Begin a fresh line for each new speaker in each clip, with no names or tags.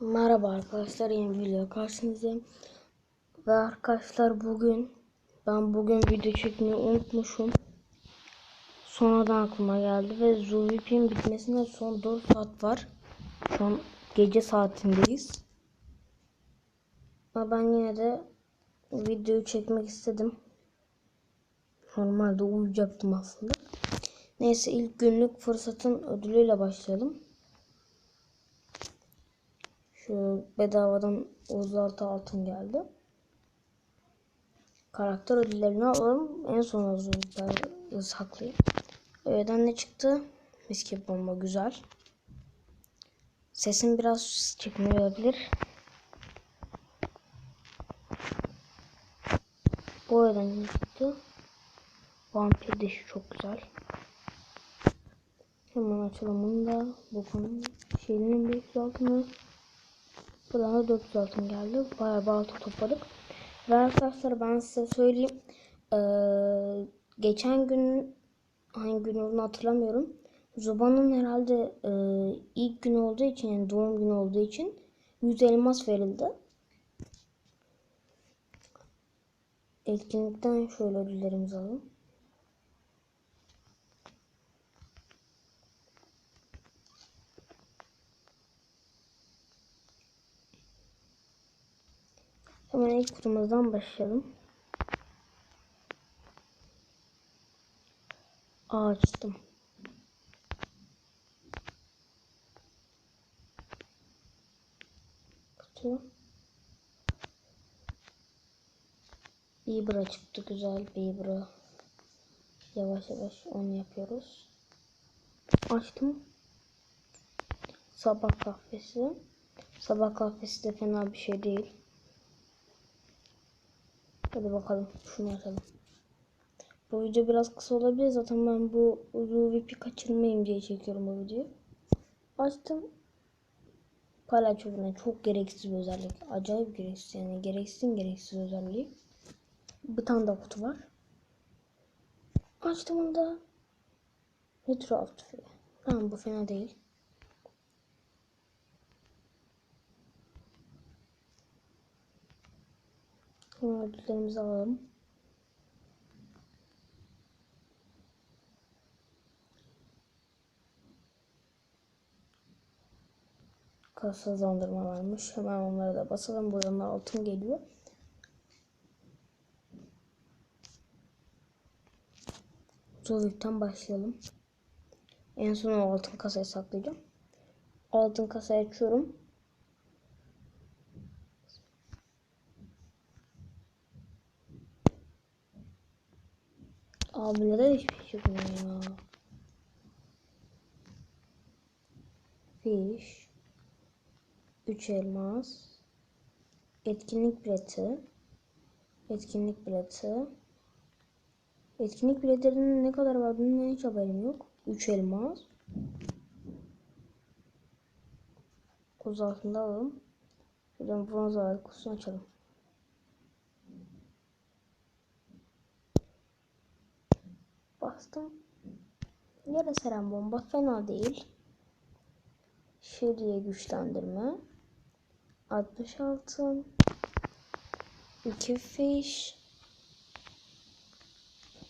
Merhaba arkadaşlar yeni video karşınızdayım. Ve arkadaşlar bugün ben bugün video çekmeyi unutmuşum. Sonradan aklıma geldi ve Zuvip'in bitmesine son 4 saat var. Şu an gece saatindeyiz. Ama ben yine de videoyu çekmek istedim. Normalde uyuyacaktım aslında. Neyse ilk günlük fırsatın ödülüyle başlayalım. Şu bedavadan 36 altın geldi. Karakter ödüllerini alalım. En son hazırlıkları saklayayım. Öğeden ne çıktı? Miskep bomba güzel. Sesim biraz çıkmıyor olabilir. Bu öğeden ne çıktı? Vampir dişi çok güzel. Hemen açalım bunu da. Bu konu şeyinin 500 altını Buradan da 400 altın geldi. Bayağı bir altın topladık. Ve arkadaşlar ben size söyleyeyim. Ee, geçen gün hangi gün olduğunu hatırlamıyorum. Zuba'nın herhalde e, ilk gün olduğu için yani doğum günü olduğu için 100 elmas verildi. Etkinlikten şöyle ödüllerimizi alalım. Hemen ilk kutumuzdan başlayalım. Açtım. Kutu. Bieber'a çıktı güzel Bieber'a. Yavaş yavaş onu yapıyoruz. Açtım. Sabah kahvesi. Sabah kahvesi de fena bir şey değil. Hadi bakalım şunu açalım. Bu video biraz kısa olabilir zaten ben bu UVP kaçırmayayım diye çekiyorum bu videoyu. Açtım. Palyaço çok gereksiz bir özellik. Acayip gereksiz yani gereksiz gereksiz özelliği. Bir tane daha kutu var. Açtım onu da. Retro outfit. Tamam bu fena değil. Hemen ödüllerimizi alalım. Kasa hızlandırma varmış. Hemen onlara da basalım. Buradan da altın geliyor. Zovik'ten başlayalım. En son altın kasayı saklayacağım. Altın kasayı açıyorum. Abi neden hiçbir şey çıkmıyor? Fiş. 3 elmas. Etkinlik bileti. Etkinlik bileti. Etkinlik biletlerinin ne kadar var bunun hiç haberim yok. 3 elmas. Koz altında alalım. Buradan bronz alarak kutusunu açalım. Bastım. Yara seren bomba fena değil. Şeriye güçlendirme. 66 2 fiş.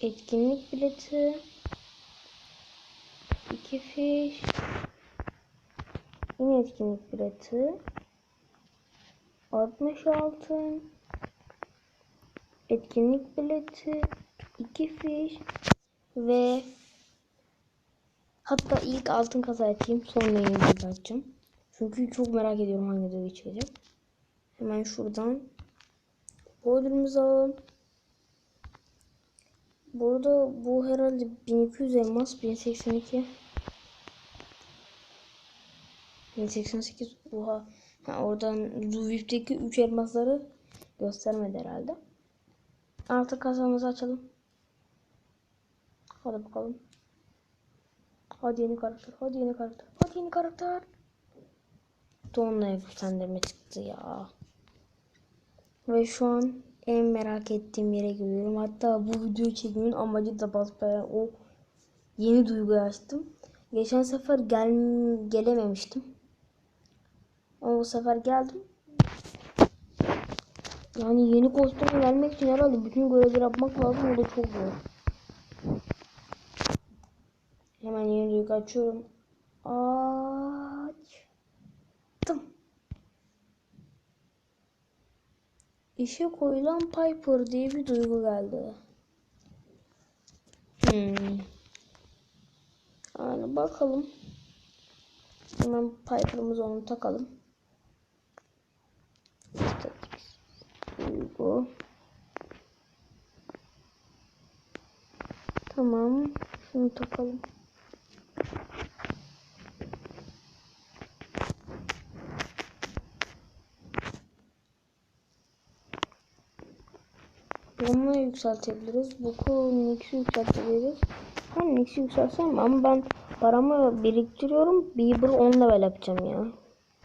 Etkinlik bileti. 2 fiş. Yine etkinlik bileti. 66 etkinlik bileti. 2 fiş ve hatta ilk altın kasa açayım. Sonra yeni açacağım. Çünkü çok merak ediyorum hangi videoya çıkacak. Hemen şuradan ödülümüzü alalım. Burada bu herhalde 1200 elmas 1082 1088 buha ha, oradan Zuvip'teki 3 elmasları göstermedi herhalde. Altı kasamızı açalım. Hadi bakalım. Hadi yeni karakter. Hadi yeni karakter. Hadi yeni karakter. Tonla güçlendirme çıktı ya. Ve şu an en merak ettiğim yere geliyorum. Hatta bu videoyu çekmenin amacı da basbaya o yeni duyguyu açtım. Geçen sefer gel gelememiştim. Ama bu sefer geldim. Yani yeni kostüme gelmek için herhalde bütün görevleri yapmak lazım. O da çok zor. Duygu açıyorum. Açtım. İşe koyulan Piper diye bir duygu geldi. Hmm. Yani bakalım. Hemen Piper'ımızı onu takalım. Statics. Duygu. Tamam. Şunu takalım. Bunu yükseltebiliriz. Boku Nix'i yükseltebiliriz. Ben Nix'i yükseltsem ama ben paramı biriktiriyorum. Bieber'ı 10 level yapacağım ya.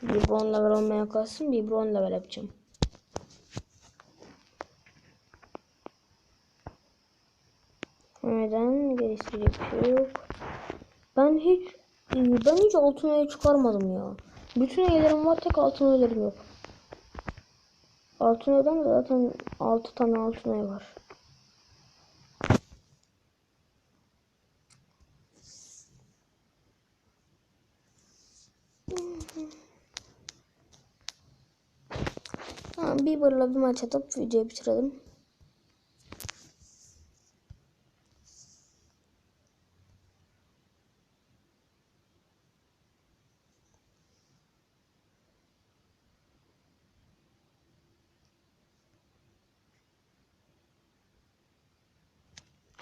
Bieber 10 level olmaya kalsın. Bieber 10 level yapacağım. Neden geliştirecek yok. Ben hiç ben hiç altın çıkarmadım ya. Bütün öğelerim var tek altın öğelerim yok. Altın öğeden de zaten 6 tane altın öğe var. Tamam Bieber'la bir maç atıp videoyu bitirelim.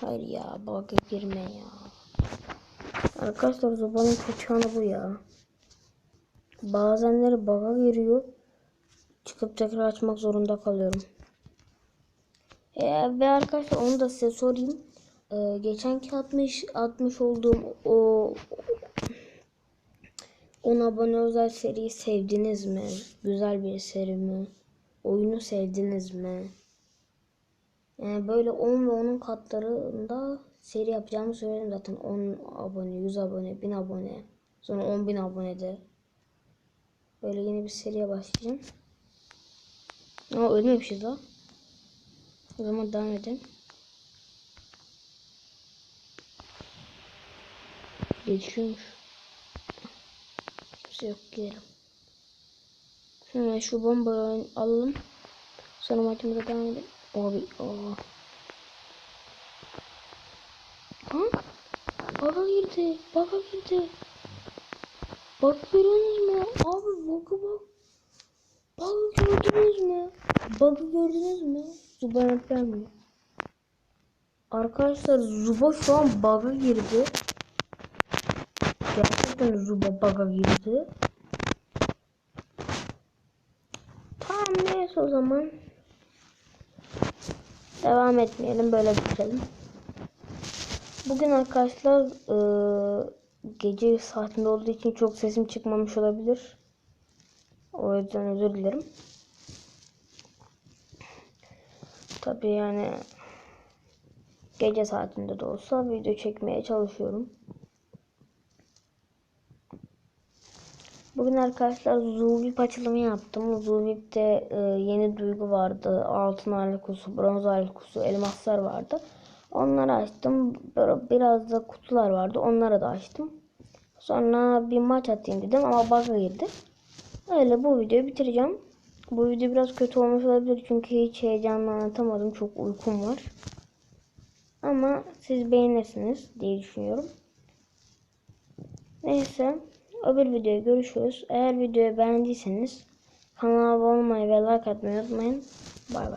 Hayır ya bug'a girme ya. Arkadaşlar Zuba'nın kötü yanı bu ya. Bazenleri bug'a giriyor. Çıkıp tekrar açmak zorunda kalıyorum. Ee, ve arkadaşlar onu da size sorayım. Ee, geçenki atmış atmış olduğum o 10 abone özel seriyi sevdiniz mi? Güzel bir seri mi? Oyunu sevdiniz mi? Yani böyle 10 ve onun katlarında seri yapacağımı söyledim zaten. 10 abone, 100 abone, 1000 abone, sonra 10.000 abonede. Böyle yeni bir seriye başlayacağım. Ama ölmemişiz ha. O zaman devam edelim. Geçiyormuş. Kimse yok gidelim. Hemen şu bombayı alalım. Sonra maçımıza devam edelim. Abi aa. Ha? Baga girdi. Baga girdi. Bak görüyorsunuz mu? Abi baka bak. Bug'ı gördünüz mü? Bug'ı gördünüz mü? Zuba mi? Arkadaşlar Zuba şu an bug'a girdi. Gerçekten Zuba bug'a girdi. Tamam neyse o zaman. Devam etmeyelim böyle bitirelim. Bugün arkadaşlar e, gece saatinde olduğu için çok sesim çıkmamış olabilir. O yüzden özür dilerim. Tabi yani gece saatinde de olsa video çekmeye çalışıyorum. Bugün arkadaşlar Zuvip açılımı yaptım. Zuvip'te e, yeni duygu vardı. Altın alikusu, bronz alikusu, elmaslar vardı. Onları açtım. Biraz da kutular vardı. Onları da açtım. Sonra bir maç atayım dedim ama bug'a girdi. Öyle bu videoyu bitireceğim. Bu video biraz kötü olmuş olabilir çünkü hiç heyecanla anlatamadım. Çok uykum var. Ama siz beğenirsiniz diye düşünüyorum. Neyse. Öbür videoya görüşürüz. Eğer videoyu beğendiyseniz kanala abone olmayı ve like atmayı unutmayın. Bay bay.